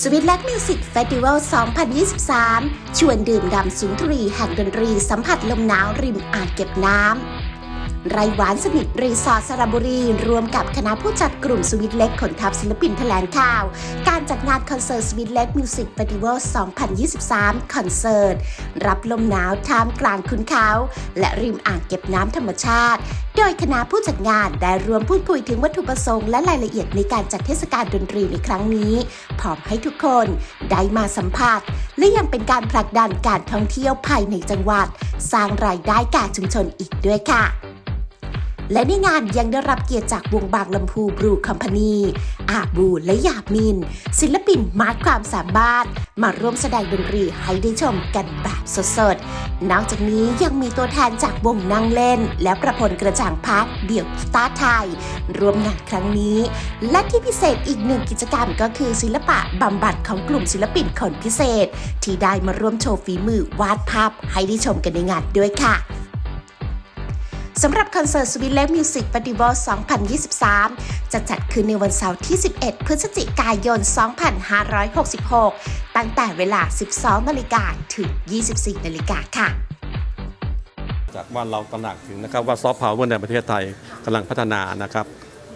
สวิตแลกมิวสิกเฟสติวัล 2023 ชวนดื่มด่ำสุนทรีแห่งดนตรีสัมผัสลมหนาวริมอ่างเก็บน้ำ ไรหวานสนิทรีสอร์ทสระบุรี รวมกับคณะผู้จัดกลุ่มสวิตเล็กขนทัพศิลปินแถลงข่าว การจัดงานคอนเสิร์ตสวิตเล็กมิวสิกเฟสติวัล 2023 คอนเสิร์ต รับลมหนาวท่ามกลางคุณเขา และริมอ่างเก็บน้ำธรรมชาติ โดยคณะผู้จัดงานได้รวมพูดคุยถึงวัตถุประสงค์และรายละเอียดในการจัดเทศกาลดนตรีในครั้งนี้พร้อมให้ทุกคนได้มาสัมผัส และยังเป็นการผลักดันการท่องเที่ยวภายในจังหวัด สร้างรายได้แก่ชุมชนอีกด้วยค่ะ และในงานยังได้รับเกียรติจากวงบางลำพูบรูคอมพานีอาบูและหยาบมิน ศิลปินมากความสามารถ มาร่วมแสดงดนตรีให้ได้ชมกันแบบสดๆ นอกจากนี้ยังมีตัวแทนจากวงนั่งเล่น และประพลกระจ่างพักเดี่ยวกีตาร์ไทยร่วมงานครั้งนี้ และที่พิเศษอีกหนึ่งกิจกรรมก็คือศิลปะบำบัดของกลุ่มศิลปินคนพิเศษ ที่ได้มาร่วมโชว์ฝีมือวาดภาพให้ได้ชมกันในงานด้วยค่ะ สำหรับคอนเสิร์ตสวิตเล m มิวสิกปฏิบัติ2023 จะจัดขึ้นในวันเสาร์ที่ 11 พฤศจิกายน 2566 ตั้งแต่เวลา 12 นาฬิกาถึง 24 นาฬิกาค่ะ จากว่าเราตระหนักถึงนะครับว่าซอฟต์พาวเวอร์ในประเทศไทยกำลังพัฒนานะครับ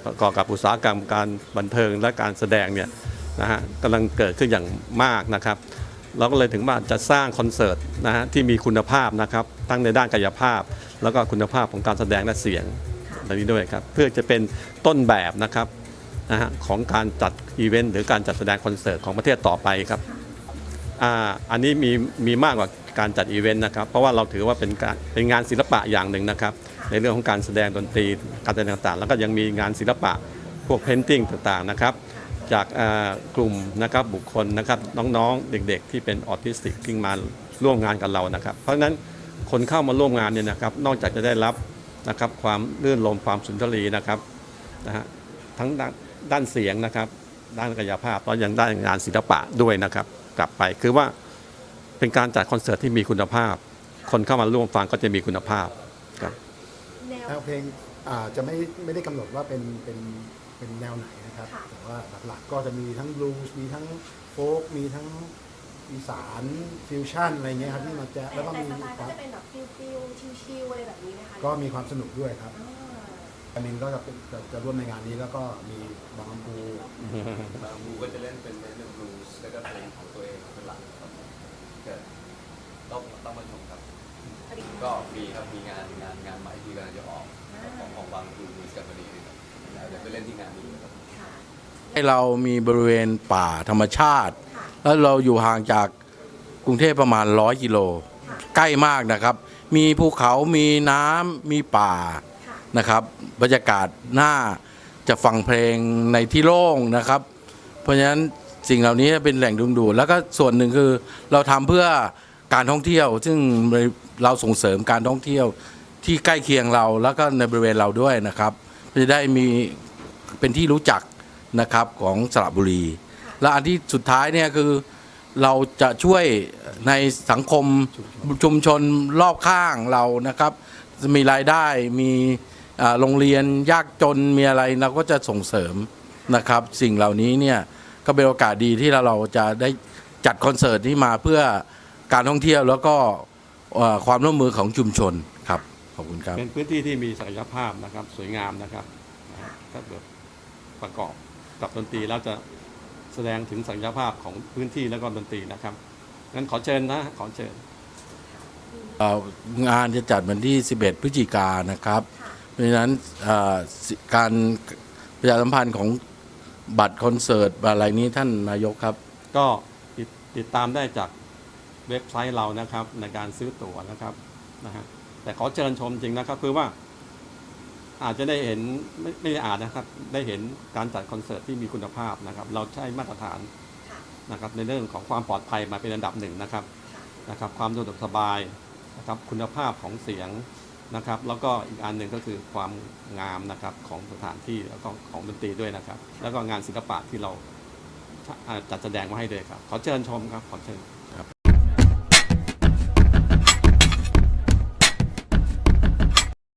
ประกอบกับอุตสาหกรรมการบันเทิงและการแสดงเนี่ยนะฮะกำลังเกิดขึ้นอย่างมากนะครับ เราก็เลยถึงว่าจะสร้างคอนเสิร์ตนะฮะที่มีคุณภาพนะครับทั้งในด้านกายภาพ แล้วก็คุณภาพของการแสดงและเสียงเหล่านี้ด้วยครับเพื่อจะเป็นต้นแบบนะครับนะฮะของการจัดอีเวนต์หรือการจัดแสดงคอนเสิร์ตของประเทศต่อไปครับอ่าอันนี้มีมีมากกว่าการจัดอีเวนต์นะครับเพราะว่าเราถือว่าเป็นการเป็นงานศิลปะอย่างหนึ่งนะครับ ในเรื่องของการแสดงดนตรีการแสดงต่างๆ แล้วก็ยังมีงานศิลปะพวกเพนติ้งต่างๆนะครับ จากอ่ากลุ่มนะครับบุคคลนะครับน้องๆ เด็กๆ ที่เป็นออทิสติกที่มาร่วมงานกับเรานะครับ เพราะฉะนั้นคนเข้ามาร่วมงานเนี่ยนะครับ นอกจากจะได้รับนะครับความลื่นลมความสุนทรีนะครับนะฮะทั้งด้านด้านเสียงนะครับ ด้านกายภาพแล้วยังได้งานศิลปะด้วยนะครับ กลับไปคือว่าเป็นการจัดคอนเสิร์ตที่มีคุณภาพ คนเข้ามาร่วมฟังก็จะมีคุณภาพครับแนวแนวเพลงอ่าจะไม่ไม่ได้กำหนดว่าเป็นเป็น เป็นแนวไหนนะครับ ค่ะ แต่ว่าหลักๆก็จะมีทั้งบลูส์มีทั้งโฟล์กมีทั้งอีสานฟิวชั่นอะไรเงี้ยครับที่มาแจ๊ะแต่แล้วก็แต่มีสไตล์คก็วามจะเป็นแบบฟิลฟิลชิลๆอะไรแบบนี้นะคะก็มีความสนุกด้วยครับ อ่าอันนึงก็จะเป็นจะจะร่วมในงานนี้แล้วก็มีบางลำพูบางบูก็จะเล่นเป็นเล่นบลูส์แล้วก็เพลงของตัวเองเป็นหลักครับก็ต้องต้องมาชมครับ พอดีก็มีครับมีงานงานงานใหม่ที่กำลังจะออกของของบางบูมีสกับพอดีนะครับ เดี๋ยวไปเล่นที่งานนี้นะครับค่ะให้เรามีบริเวณป่าธรรมชาติค่ะแล้วเราอยู่ห่างจากกรุงเทพประมาณ100กิโลค่ะใกล้มากนะครับ มีภูเขามีน้ำมีป่าค่ะนะครับ บรรยากาศน่าจะฟังเพลงในที่โล่งนะครับ เพราะฉะนั้นสิ่งเหล่านี้เป็นแหล่งดึงดูดแล้วก็ส่วนหนึ่งคือเราทำเพื่อการท่องเที่ยว ซึ่งเราส่งเสริมการท่องเที่ยวที่ใกล้เคียงเราแล้วก็ในบริเวณเราด้วยนะครับ จะได้มีเป็นที่รู้จักนะครับของสระบุรี และอันที่สุดท้ายเนี่ยคือเราจะช่วยในสังคมชุมชนรอบข้างเรานะครับ มีรายได้มีโรงเรียนยากจนมีอะไรเราก็จะส่งเสริมนะครับ สิ่งเหล่านี้เนี่ยก็เป็นโอกาสดีที่เราเราจะได้จัดคอนเสิร์ตที่มาเพื่อการท่องเที่ยวแล้วก็ความร่วมมือของชุมชน ขอบคุณครับ เป็นพื้นที่ที่มีศักยภาพนะครับ สวยงามนะครับนะฮะถ้าเกิดประกอบกับดนตรีแล้วจะแสดงถึงศักยภาพของพื้นที่แล้วก็ดนตรีนะครับงั้นขอเชิญนะขอเชิญเอ่องานจะจัดวันที่ 11 พฤศจิกายนนะครับค่ะเพราะฉะนั้นเอ่อสิการประชาสัมพันธ์ของบัตรคอนเสิร์ตอะไรนี้ท่านนายกครับ ก็ติดติดตามได้จากเว็บไซต์เรานะครับในการซื้อตั๋วนะครับนะฮะ แต่ขอเชิญชมจริงนะครับคือว่าอาจจะได้เห็นไม่ไม่ได้อาจนะครับ ได้เห็นการจัดคอนเสิร์ตที่มีคุณภาพนะครับ เราใช้มาตรฐานนะครับในเรื่องของความปลอดภัยมาเป็นอันดับหนึ่งนะครับนะครับ ความสะดวกสบายนะครับคุณภาพของเสียงนะครับ แล้วก็อีกอันหนึ่งก็คือความงามนะครับของสถานที่แล้วก็ของดนตรีด้วยนะครับ แล้วก็งานศิลปะที่เราจัดแสดงมาให้ด้วยครับ ขอเชิญชมครับขอเชิญ